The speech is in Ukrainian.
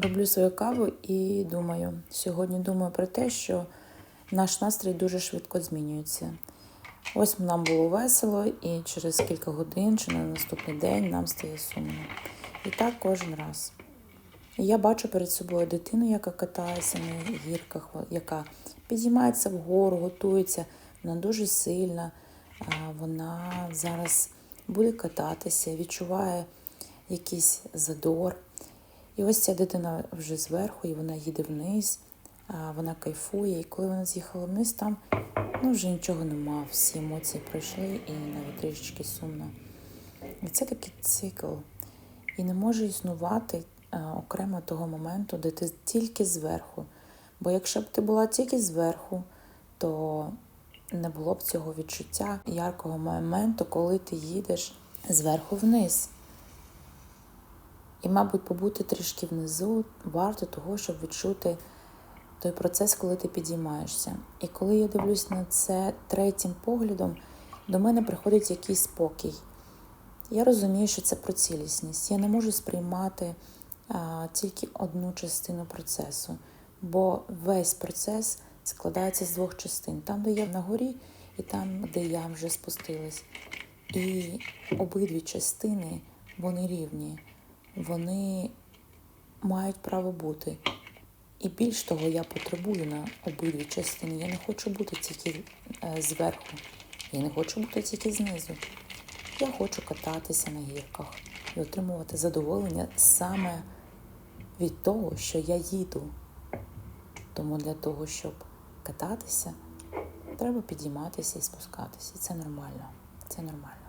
роблю свою каву і думаю, сьогодні думаю про те, що наш настрій дуже швидко змінюється. Ось нам було весело, і через кілька годин чи на наступний день нам стає сумно. І так кожен раз. Я бачу перед собою дитину, яка катається на гірках, яка підіймається вгору, готується. Вона дуже сильна. Вона зараз буде кататися, відчуває якийсь задор. І ось ця дитина вже зверху, і вона їде вниз, вона кайфує. І коли вона з'їхала вниз, там ну, вже нічого нема, всі емоції пройшли і навіть трішечки сумно. І це такий цикл. І не може існувати окремо того моменту, де ти тільки зверху. Бо якщо б ти була тільки зверху, то не було б цього відчуття яркого моменту, коли ти їдеш зверху вниз. І, мабуть, побути трішки внизу варто того, щоб відчути той процес, коли ти підіймаєшся. І коли я дивлюсь на це третім поглядом, до мене приходить якийсь спокій. Я розумію, що це про цілісність. Я не можу сприймати а, тільки одну частину процесу, бо весь процес складається з двох частин: там, де я на горі, і там, де я вже спустилась. І обидві частини вони рівні, вони мають право бути. І більш того, я потребую на обидві частини. Я не хочу бути тільки е, зверху, я не хочу бути тільки знизу. Я хочу кататися на гірках і отримувати задоволення саме від того, що я їду. Тому для того, щоб кататися, треба підійматися і спускатися. І це нормально. Це нормально.